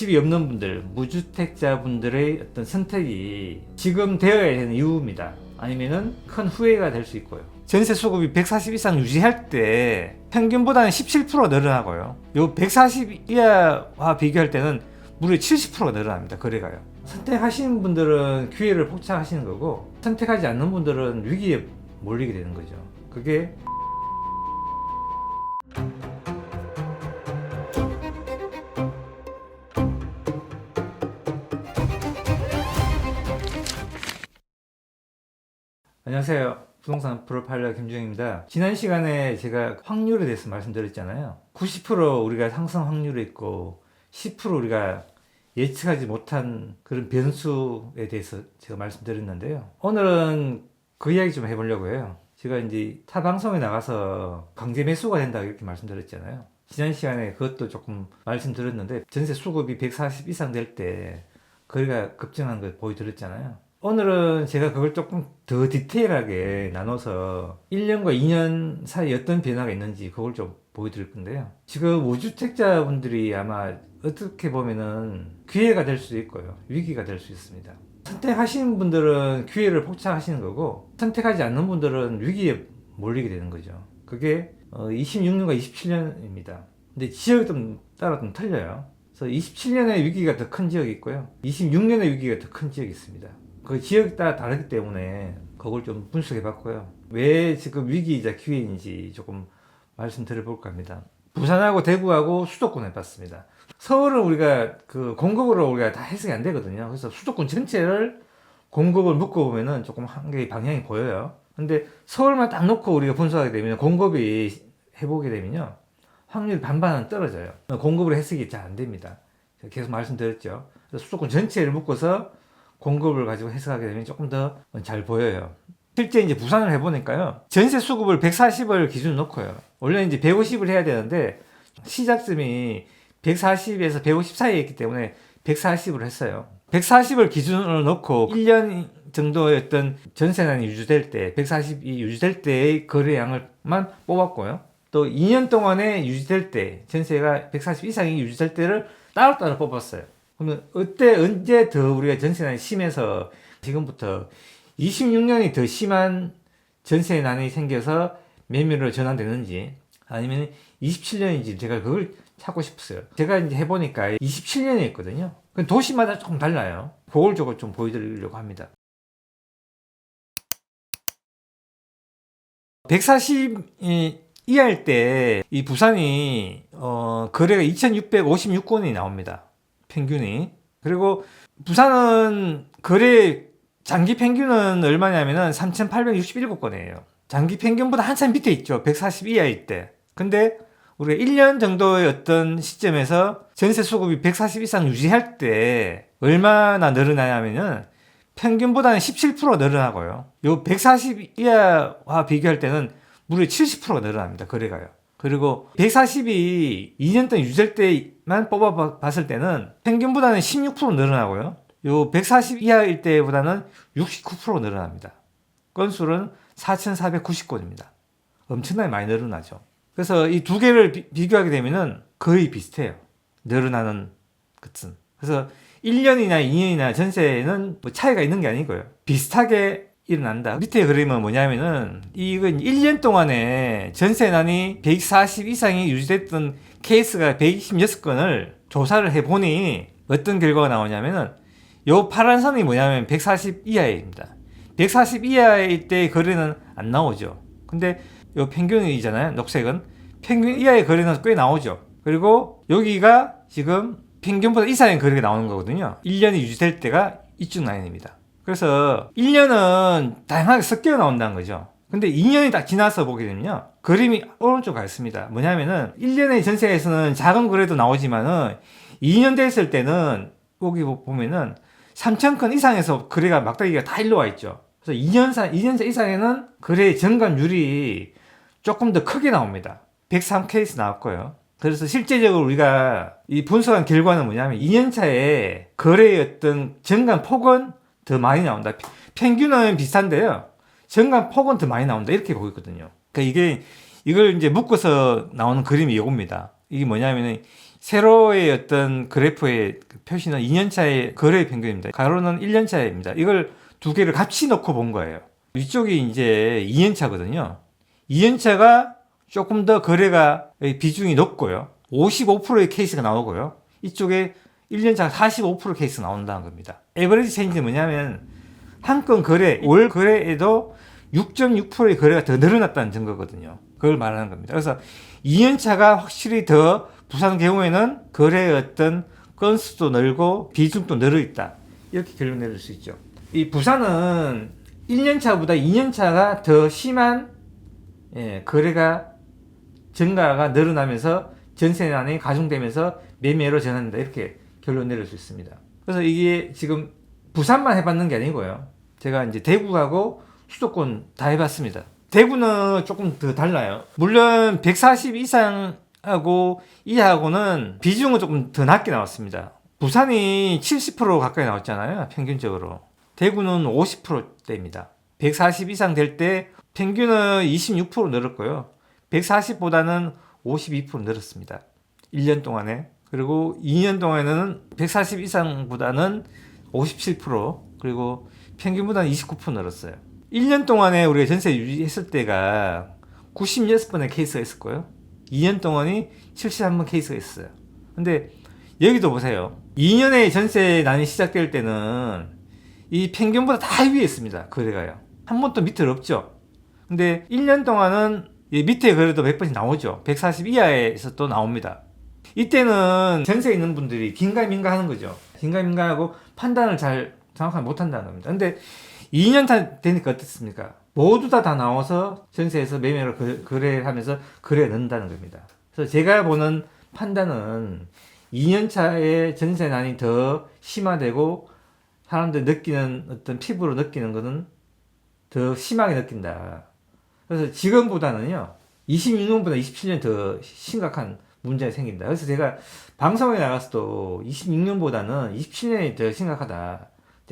집이 없는 분들, 무주택자분들의 어떤 선택이 지금 되어야 되는 이유입니다. 아니면은 큰 후회가 될 수 있고요. 전세 수급이 140 이상 유지할 때 평균보다는 17% 늘어나고요. 요 140 이하와 비교할 때는 무려 70%가 늘어납니다. 거래가요. 선택하시는 분들은 기회를 포착하시는 거고 선택하지 않는 분들은 위기에 몰리게 되는 거죠. 그게 안녕하세요. 부동산 프로파일러 김주영입니다. 지난 시간에 제가 확률에 대해서 말씀드렸잖아요. 90% 우리가 상승 확률이 있고 10% 우리가 예측하지 못한 그런 변수에 대해서 제가 말씀드렸는데요. 오늘은 그 이야기 좀 해보려고 해요. 제가 이제 타 방송에 나가서 강제 매수가 된다 이렇게 말씀드렸잖아요. 지난 시간에 그것도 조금 말씀드렸는데 전세 수급이 140 이상 될 때 거리가 급증한 걸 보여드렸잖아요. 오늘은 제가 그걸 조금 더 디테일하게 나눠서 1년과 2년 사이 어떤 변화가 있는지 그걸 좀 보여드릴 건데요. 지금 무주택자분들이 아마 어떻게 보면은 기회가 될 수도 있고요. 위기가 될 수 있습니다. 선택하시는 분들은 기회를 포착하시는 거고 선택하지 않는 분들은 위기에 몰리게 되는 거죠. 그게 26년과 27년입니다. 근데 지역이 좀 따라 좀 틀려요. 그래서 27년의 위기가 더 큰 지역이 있고요. 26년의 위기가 더 큰 지역이 있습니다. 그 지역에 따라 다르기 때문에 그걸 좀 분석해 봤고요. 왜 지금 위기이자 기회인지 조금 말씀드려 볼까 합니다. 부산하고 대구하고 수도권 해봤습니다. 서울은 우리가 그 공급으로 우리가 다 해석이 안 되거든요. 그래서 수도권 전체를 공급을 묶어보면은 조금 한 개의 방향이 보여요. 근데 서울만 딱 놓고 우리가 분석하게 되면 공급이 해보게 되면요. 확률 반반은 떨어져요. 공급으로 해석이 잘 안 됩니다. 계속 말씀드렸죠. 수도권 전체를 묶어서 공급을 가지고 해석하게 되면 조금 더 잘 보여요. 실제 이제 부산을 해보니까요. 전세 수급을 140을 기준 놓고요. 원래 이제 150을 해야 되는데 시작점이 140에서 150 사이에 있기 때문에 140으로 했어요. 140을 기준으로 놓고 1년 정도의 어떤 전세난이 유지될 때, 140이 유지될 때의 거래량을만 뽑았고요. 또 2년 동안에 유지될 때, 전세가 140 이상이 유지될 때를 따로따로 뽑았어요. 그러면 어때, 언제 더 우리가 전세난이 심해서 지금부터 26년이 더 심한 전세난이 생겨서 매매로 전환되는지 아니면 27년인지 제가 그걸 찾고 싶었어요. 제가 이제 해보니까 27년이 있거든요. 그 도시마다 조금 달라요. 그걸 저거 좀 보여드리려고 합니다. 140 이하일 때 이 부산이 어 거래가 2,656건이 나옵니다. 평균이. 그리고 부산은 거래 장기 평균은 얼마냐면은 3,867건이에요. 장기 평균보다 한참 밑에 있죠. 140 이하일 때. 근데 우리가 1년 정도의 어떤 시점에서 전세 수급이 140 이상 유지할 때 얼마나 늘어나냐면은 평균보다는 17% 늘어나고요. 요 140 이하와 비교할 때는 무려 70%가 늘어납니다. 거래가요. 그리고 140이 2년 동안 유지할 때만 뽑아 봤을 때는 평균보다는 16% 늘어나고요. 요 140 이하일 때보다는 69% 늘어납니다. 건수는 4,490건입니다. 엄청나게 많이 늘어나죠. 그래서 이 두 개를 비, 교하게 되면은 거의 비슷해요. 늘어나는 것은. 그래서 1년이나 2년이나 전세는 뭐 차이가 있는 게 아니고요. 비슷하게 일어난다. 밑에 그림은 뭐냐면은 이건 1년 동안에 전세난이 140 이상이 유지됐던 케이스가 126건을 조사를 해보니 어떤 결과가 나오냐면은 요 파란 선이 뭐냐면 140 이하입니다. 140 이하일 때 거래는 안 나오죠. 근데 요 평균이잖아요. 녹색은 평균 이하의 거래는 꽤 나오죠. 그리고 여기가 지금 평균보다 이상의 거래가 나오는 거거든요. 1년이 유지될 때가 이쪽 라인입니다. 그래서 1년은 다양하게 섞여 나온다는 거죠. 근데 2년이 딱 지나서 보게 되면요. 그림이 오른쪽 가 있습니다. 뭐냐면은 1년의 전세에서는 작은 거래도 나오지만은 2년 됐을 때는 여기 보면은 3,000건 이상에서 거래가 막다기가 다 일로 와 있죠. 그래서 2년사, 2년차 이상에는 거래 증감률이 조금 더 크게 나옵니다. 103 케이스 나왔고요. 그래서 실제적으로 우리가 이 분석한 결과는 뭐냐면 2년차에 거래의 어떤 증감 폭은 더 많이 나온다. 평균은 비슷한데요. 증감 폭은 더 많이 나온다. 이렇게 보이거든요. 그러니까 이게 이걸 이제 묶어서 나오는 그림이 이겁니다. 이게 뭐냐면은 세로의 어떤 그래프의 그 표시는 2년차의 거래 평균입니다. 가로는 1년차입니다. 이걸 두 개를 같이 놓고 본 거예요. 이쪽이 이제 2년차거든요. 2년차가 조금 더 거래가 비중이 높고요. 55%의 케이스가 나오고요. 이쪽에 1년차가 45% 케이스 나온다는 겁니다. 에버리지 체인지는 뭐냐면 한 건 거래, 월 거래에도 6.6%의 거래가 더 늘어났다는 증거거든요. 그걸 말하는 겁니다. 그래서 2년차가 확실히 더 부산 경우에는 거래의 어떤 건수도 늘고 비중도 늘어 있다. 이렇게 결론 내릴 수 있죠. 이 부산은 1년차보다 2년차가 더 심한 예, 거래가 증가가 늘어나면서 전세난이 가중되면서 매매로 전환된다. 이렇게 결론 내릴 수 있습니다. 그래서 이게 지금 부산만 해봤는 게 아니고요. 제가 이제 대구하고 수도권 다 해봤습니다. 대구는 조금 더 달라요. 물론 140 이상하고 이하고는 비중은 조금 더 낮게 나왔습니다. 부산이 70% 가까이 나왔잖아요. 평균적으로. 대구는 50%대입니다. 140 이상 될 때 평균은 26% 늘었고요. 140보다는 52% 늘었습니다. 1년 동안에. 그리고 2년 동안에는 140 이상보다는 57% 그리고 평균보다는 29% 늘었어요. 1년 동안에 우리가 전세 유지했을 때가 96번의 케이스가 있었고요. 2년 동안이 71번 케이스가 있어요. 근데 여기도 보세요. 2년에 전세 난이 시작될 때는 이 평균보다 다 위에 있습니다. 거래가요. 한 번도 밑에 없죠. 근데 1년 동안은 이 밑에 거래도 몇 번씩 나오죠. 140 이하에서 또 나옵니다. 이때는 전세에 있는 분들이 긴가민가 하는 거죠. 긴가민가 하고 판단을 잘 정확하게 못 한다는 겁니다. 근데 2년 다 되니까 어떻습니까? 모두 다 다 나와서 전세에서 매매로 거- 거래를 하면서 거래에 넣는다는 겁니다. 그래서 제가 보는 판단은 2년 차에 전세난이 더 심화되고 사람들 느끼는 어떤 피부로 느끼는 것은 더 심하게 느낀다. 그래서 지금보다는요, 26년보다 27년 더 심각한 문제가 생긴다. 그래서 제가 방송에 나가서도 26년보다는 27년이 더 심각하다.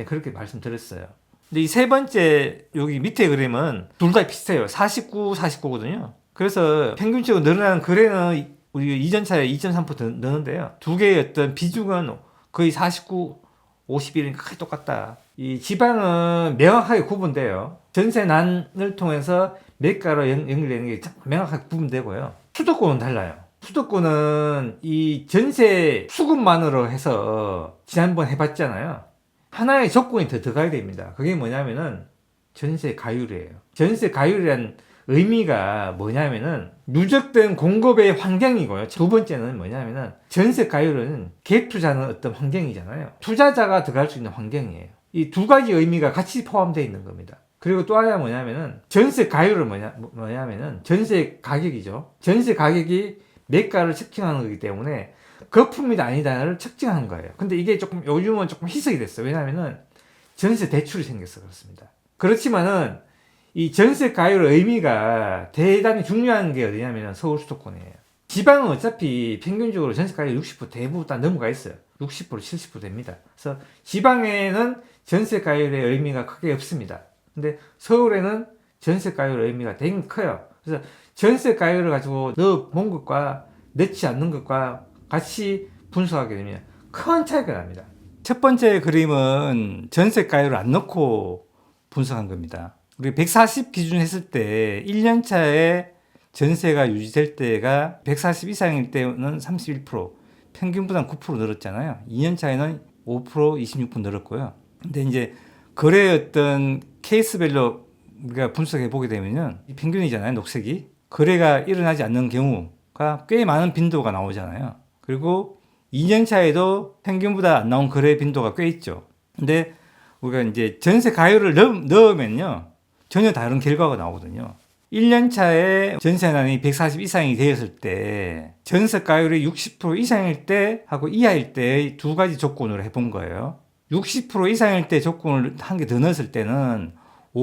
그렇게 말씀드렸어요. 근데 이 세 번째 여기 밑에 그림은 둘 다 비슷해요. 49, 49거든요. 그래서 평균적으로 늘어나는 거래는 우리 이전 차에 2.3% 느는데요. 두 개의 어떤 비중은 거의 49, 51이니까 거의 똑같다. 이 지방은 명확하게 구분돼요. 전세 난을 통해서 매가로 연- 연결되는 게참 명확하게 구분되고요. 수도권은 달라요. 수도권은 이 전세 수급만으로 해서 지난번 해봤잖아요. 하나의 조건이 더 들어가야 됩니다. 그게 뭐냐면은 전세 가율이에요. 전세 가율이란 의미가 뭐냐면은 누적된 공급의 환경이고요. 두 번째는 뭐냐면은 전세 가율은 갭 투자는 어떤 환경이잖아요. 투자자가 들어갈 수 있는 환경이에요. 이 두 가지 의미가 같이 포함되어 있는 겁니다. 그리고 또 하나 뭐냐면은 전세 가율은 뭐냐, 뭐냐면은 전세 가격이죠. 전세 가격이 매가를 측정하는 거기 때문에 거품이다 아니다를 측정하는 거예요. 근데 이게 조금 요즘은 조금 희석이 됐어요. 왜냐하면은 전세 대출이 생겨서 그렇습니다. 그렇지만은 이 전세 가율 의미가 대단히 중요한 게 어디냐면은 서울 수도권이에요. 지방은 어차피 평균적으로 전세 가율 60% 대부분 다 넘어가 있어요. 60% 70% 됩니다. 그래서 지방에는 전세 가율의 의미가 크게 없습니다. 근데 서울에는 전세 가율 의미가 되게 커요. 그래서 전세 가율을 가지고 넣어 본 것과 넣지 않는 것과 같이 분석하게 되면 큰 차이가 납니다. 첫 번째 그림은 전세 가율을 안 넣고 분석한 겁니다. 우리 140 기준 했을 때 1년 차에 전세가 유지될 때가 140 이상일 때는 31%, 평균보다 9% 늘었잖아요. 2년 차에는 5% 26% 늘었고요. 근데 이제 거래 어떤 케이스별로 우리가 분석해 보게 되면은 이 평균이잖아요, 녹색이. 거래가 일어나지 않는 경우가 꽤 많은 빈도가 나오잖아요. 그리고 2년 차에도 평균보다 안 나온 거래 빈도가 꽤 있죠. 근데 우리가 이제 전세 가율을 넣, 넣으면요. 전혀 다른 결과가 나오거든요. 1년 차에 전세난이 140 이상이 되었을 때 전세 가율이 60% 이상일 때 하고 이하일 때 두 가지 조건으로 해본 거예요. 60% 이상일 때 조건을 한 개 더 넣었을 때는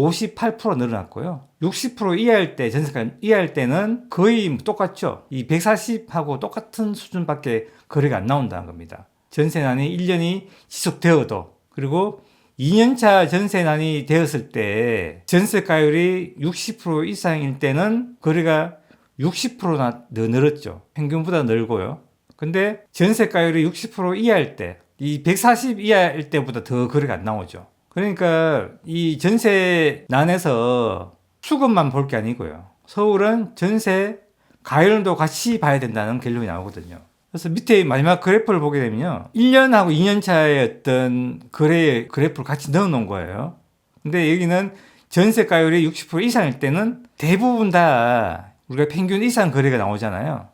58% 늘어났고요. 60% 이하일 때, 전세가 이하일 때는 거의 똑같죠. 이 140하고 똑같은 수준밖에 거래가 안 나온다는 겁니다. 전세난이 1년이 지속되어도, 그리고 2년차 전세난이 되었을 때, 전세가율이 60% 이상일 때는 거래가 60%나 더 늘었죠. 평균보다 늘고요. 근데 전세가율이 60% 이하일 때, 이 140 이하일 때보다 더 거래가 안 나오죠. 그러니까 이 전세 난에서 수급만 볼 게 아니고요. 서울은 전세 가율도 같이 봐야 된다는 결론이 나오거든요. 그래서 밑에 마지막 그래프를 보게 되면요. 1년하고 2년 차의 어떤 거래 그래프를 같이 넣어 놓은 거예요. 근데 여기는 전세 가율이 60% 이상일 때는 대부분 다 우리가 평균 이상 거래가 나오잖아요.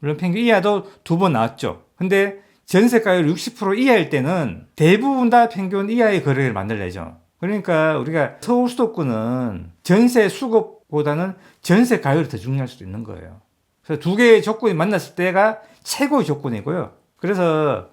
물론 평균 이하도 두 번 나왔죠. 근데 전세가율 60% 이하일 때는 대부분 다 평균 이하의 거래를 만들어내죠. 그러니까 우리가 서울 수도권은 전세 수급보다는 전세 가율이 더 중요할 수도 있는 거예요. 그래서 두 개의 조건이 만났을 때가 최고의 조건이고요. 그래서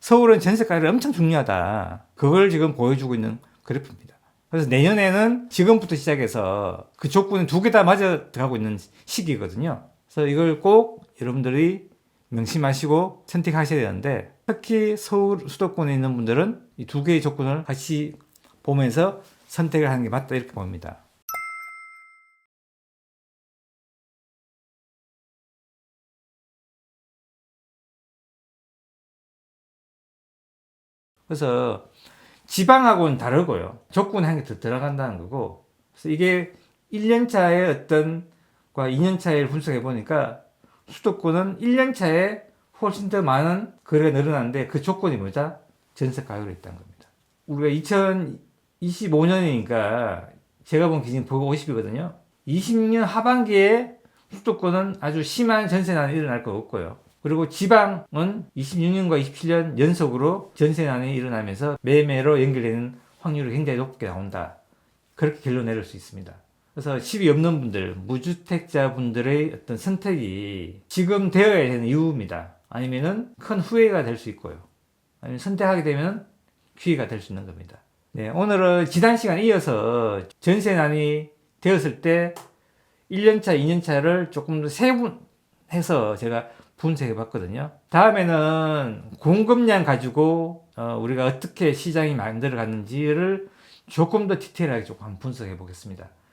서울은 전세 가율이 엄청 중요하다. 그걸 지금 보여주고 있는 그래프입니다. 그래서 내년에는 지금부터 시작해서 그 조건이 두 개 다 맞아 들어가고 있는 시기거든요. 그래서 이걸 꼭 여러분들이 명심하시고 선택하셔야 되는데 특히 서울 수도권에 있는 분들은 이 두 개의 조건을 같이 보면서 선택을 하는 게 맞다 이렇게 봅니다. 그래서 지방하고는 다르고요. 조건이 한 개 더 들어간다는 거고. 그래서 이게 1년 차의 어떤 과 2년 차를 분석해 보니까 수도권은 1년 차에 훨씬 더 많은 거래가 늘어났는데 그 조건이 뭐죠? 전세 가격이 있다는 겁니다. 우리가 2025년이니까 제가 본 기준 보고 50이거든요. 20년 하반기에 수도권은 아주 심한 전세난이 일어날 거 없고요. 그리고 지방은 26년과 27년 연속으로 전세난이 일어나면서 매매로 연결되는 확률이 굉장히 높게 나온다. 그렇게 결론 내릴 수 있습니다. 그래서 집이 없는 분들, 무주택자 분들의 어떤 선택이 지금 되어야 되는 이유입니다. 아니면은 큰 후회가 될 수 있고요. 아니면 선택하게 되면 기회가 될 수 있는 겁니다. 네, 오늘은 지난 시간에 이어서 전세난이 되었을 때 1년차, 2년차를 조금 더 세분해서 제가 분석해 봤거든요. 다음에는 공급량 가지고 어, 우리가 어떻게 시장이 만들어 갔는지를 조금 더 디테일하게 조금 분석해 보겠습니다.